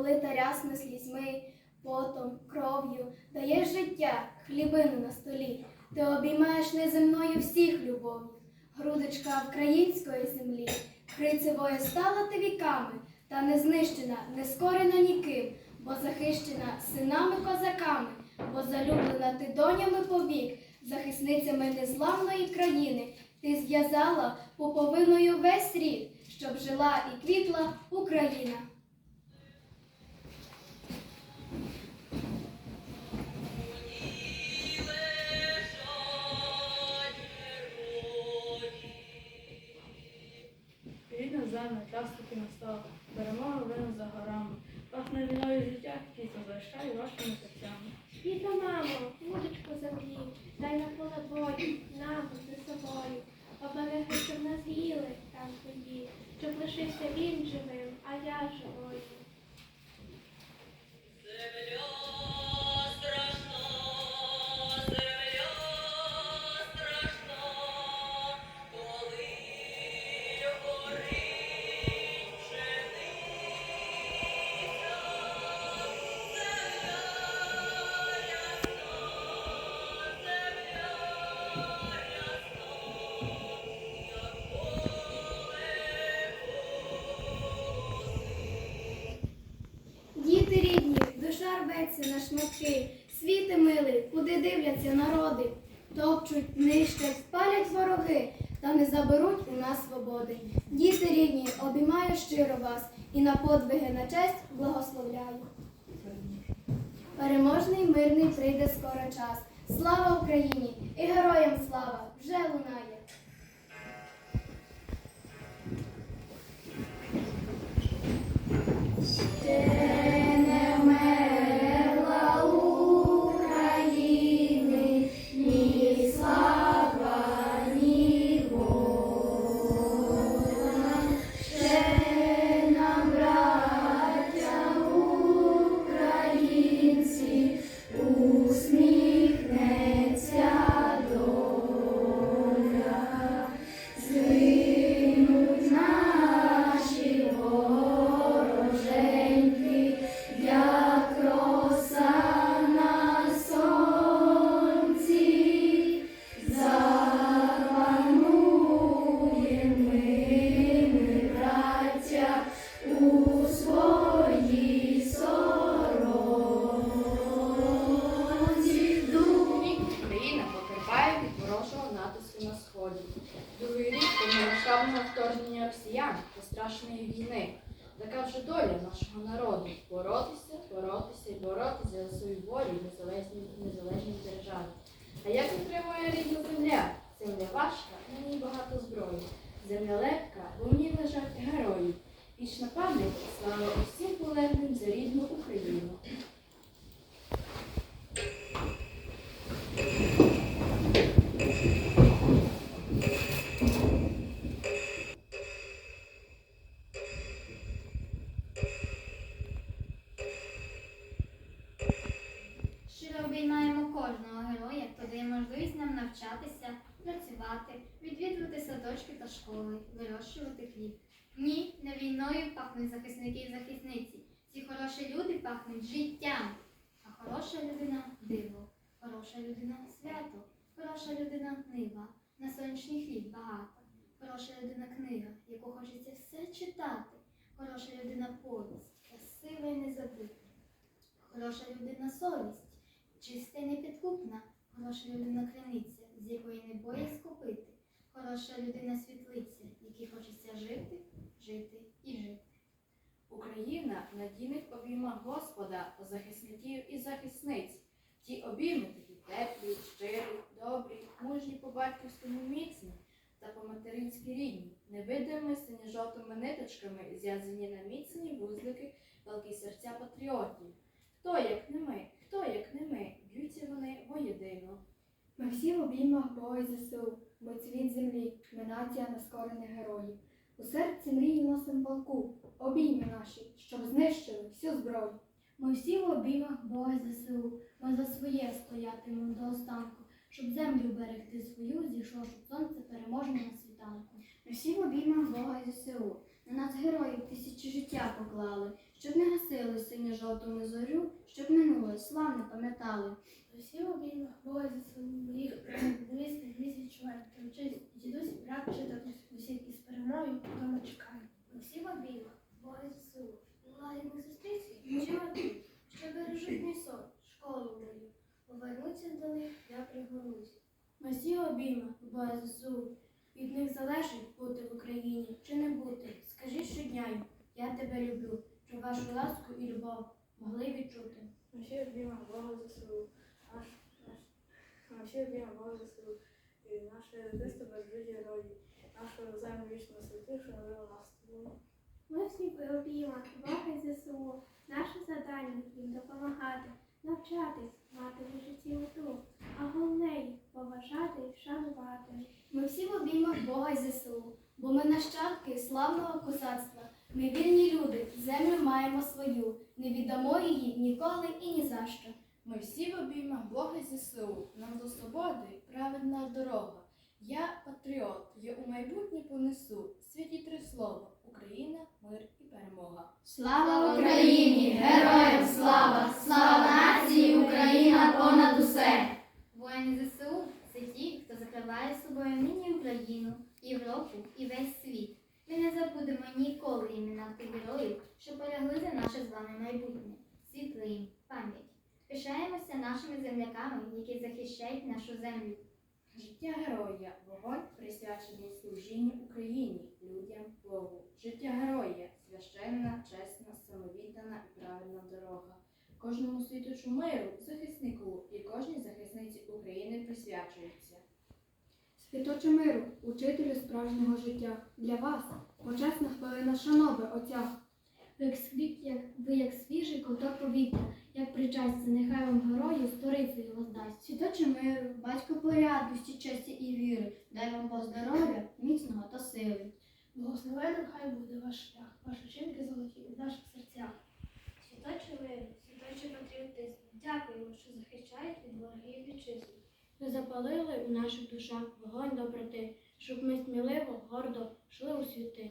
полита рясно слізьми, потом, кров'ю, даєш життя, хлібину на столі. Ти обіймаєш неземною всіх любов'ю, грудочка української землі, крицевою стала ти віками, та не знищена, не скорена ніким, бо захищена синами козаками, бо залюблена ти донями повік, захисницями незламної країни. Ти зв'язала пуповиною весь рід, щоб жила і квітла Україна. Рідна земля, час таки настав, перемога вина за горами. Пахне війною життя, квітно залишай вашими серцями. Світа мамо, вудочку землі, дай на поле бою, нам за собою. Обереги, щоб нас їли там твої, щоб лишився він живим, а я живою. Шматки, світи милий, куди дивляться народи, топчуть, нищать, спалять вороги, та не заберуть у нас свободи. Діти рідні, обіймаю щиро вас і на подвиги на честь благословляю. Переможний мирний прийде скоро час. Слава Україні і героям слава вже лунає. Щиро обіймаємо кожного героя, хто дає можливість нам навчатися, працювати, відвідувати садочки та школи, вирощувати хліб. Ні, не війною пахнуть захисники і захисниці. Ці хороші люди пахнуть життям. А хороша людина диво, хороша людина свято, хороша людина нива, на сонячний хліб багато, хороша людина книга, яку хочеться все читати, хороша людина повість, красива і незабита. Хороша людина совість, чиста і непідкупна, хороша людина криниця, з якої не боїть скупити, хороша людина світлиця, якій хочеться жити, жити і жити. Україна надійних обіймах Господа, захисників і захисниць. Ті обійми такі теплі, щирі, добрі, мужні по батьківському міцні та по материнськи рідні, невидимими синьо-жовтими ниточками зв'язані на міцні вузлики палки серця патріотів. Хто як не ми, хто як не ми, б'ються вони воєдино. Ми всі в обіймах Бога ЗСУ, ми цвіт землі, ми нація нескорених героїв. У серці мрії носим полку, обійми наші, щоб знищили всю зброю. Ми всі в обіймах Бога ЗСУ, ми за своє стоятимемо до останку, щоб землю берегти свою, зійшло, щоб сонце переможне на світанку. Ми всі в обіймах Бога ЗСУ. На нас героїв тисячі життя поклали, щоб не гасили синьо жовту зорю, щоб минуле славне пам'ятали. Усі в обіймах Бога за своїх дивись місяць чуває, та дідусь, брат чи татусь, усіх із перемогою вдома чекає. Усі в обіймах Бога ЗСУ, лагідних зустрічей, чувати, що бережуть мій сон, школу мою. Повернуться до них, я пригорнусь. Ми всі в обіймах Бога ЗСУ. Від них залежить бути в Україні чи не бути. Скажи щодня я тебе люблю, щоб вашу ласку і любов могли відчути. Ми всі обіймемо Бога ЗСУ. Наш, наш, ми Бога ЗСУ. І наше дитинство безлюді герої. Нашу землю вічно святих, що нас. Ми всі обіймах Бога ЗСУ. Наше завдання їм допомагати, навчатись, мати в житті мету, а головне їх поважати і вшанувати. Ми всі обіймах Бога й ЗСУ, бо ми нащадки славного козацтва. Ми вільні люди, землю маємо свою, не віддамо її ніколи і ні за що. Ми всі в обіймах Бога й ЗСУ. Нам до свободи праведна дорога. Я патріот, я у майбутнє понесу. Святі три слова Україна, мир і перемога. Слава Україні! Героям слава! Слава нації! Україна понад усе! Воїни ЗСУ це ті, хто закриває собою нині Україну, Європу і весь світ. Ми не забудемо ніколи імена тих героїв, що полягли за наше з вами майбутнє. Світла їм пам'ять. Пишаємося нашими земляками, які захищають нашу землю. Життя героя, вогонь присвячений служінню Україні, людям, Богу. Життя героя священна, чесна, самовіддана і правильна дорога. Кожному світочу миру, захиснику і кожній захисниці України присвячується. Світоче миру, учителю справжнього життя, для вас почесна хвилина шанови Отця. Ви як, як, ви як свіжий ковток повітря, як причастя, нехай вам герою сторицею воздасть. Світоче миру, батько порядності, честі і віри, дай вам Бог здоров'я, міцного та сили. Благословенним хай буде ваш шлях, ваші вчинки золоті у наших серцях. Святоче миру, святоче патріотизм, дякуємо, що захищаєте від ворогів вітчизну. Ви запалили у наших душах вогонь доброти, щоб ми сміливо, гордо йшли у світи.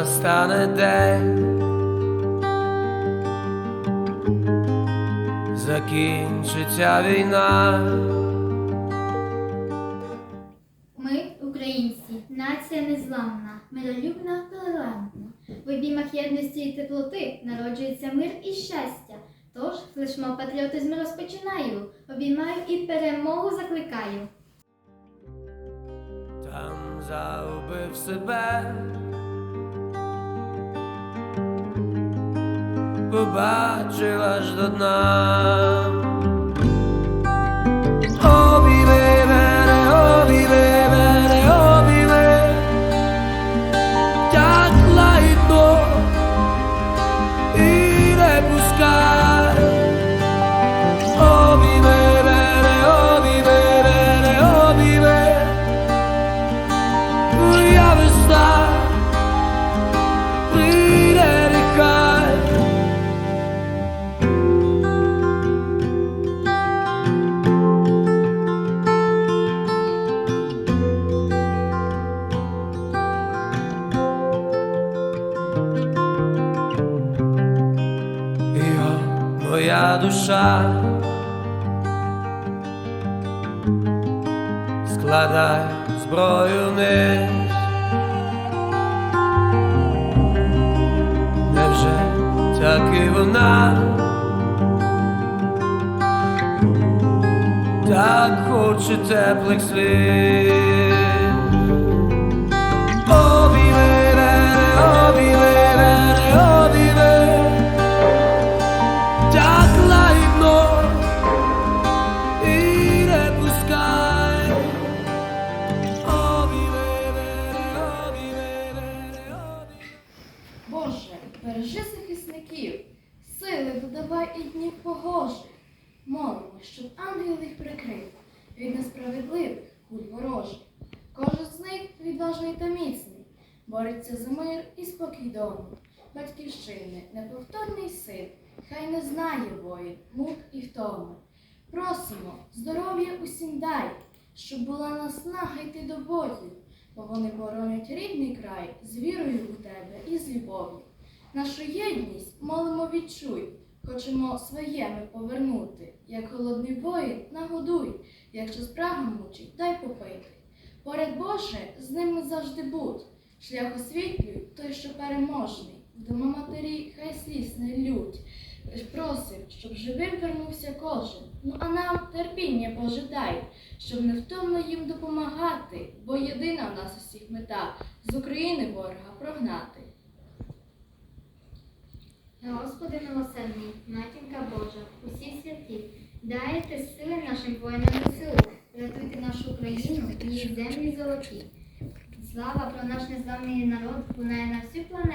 Настане день, закінчиться війна, Ми, українці, нація незламна, миролюбна, толерантна. В обіймах єдності і теплоти народжується мир і щастя. Тож флешмоб патріотизму розпочинаю, обіймаю і перемогу закликаю. там загубив себе. Побачила ж до дна. Душа. Складай зброю вниз. Невже так і вона? Так хоче теплих слів. Відважний та міцний, бореться за мир і спокій дому. Батьківщини, неповторний син, хай не знає воїн, мук і втоми. Просимо, здоров'я усім дай, щоб була наснага йти до бою, бо вони боронять рідний край з вірою у тебе і з любов'ю. Нашу єдність молимо відчуй, хочемо своєми повернути, як голодний воїн нагодуй, якщо спрага мучить, дай попити. Поряд Боже, з ними завжди будь, шлях освітлюй, той, що переможний. Вдома матері, хай сліз не лють. Просив, щоб живим вернувся кожен. Ну а нам терпіння Боже дай, щоб невтомно їм допомагати, бо єдина в нас усіх мета з України ворога прогнати. Господи милосердний, матінка Божа, усі святі, дайте сили нашим воїнам ЗСУ, рятуйте нашу країну і її землі. Слава про наш незламний народ лунає на всю планету,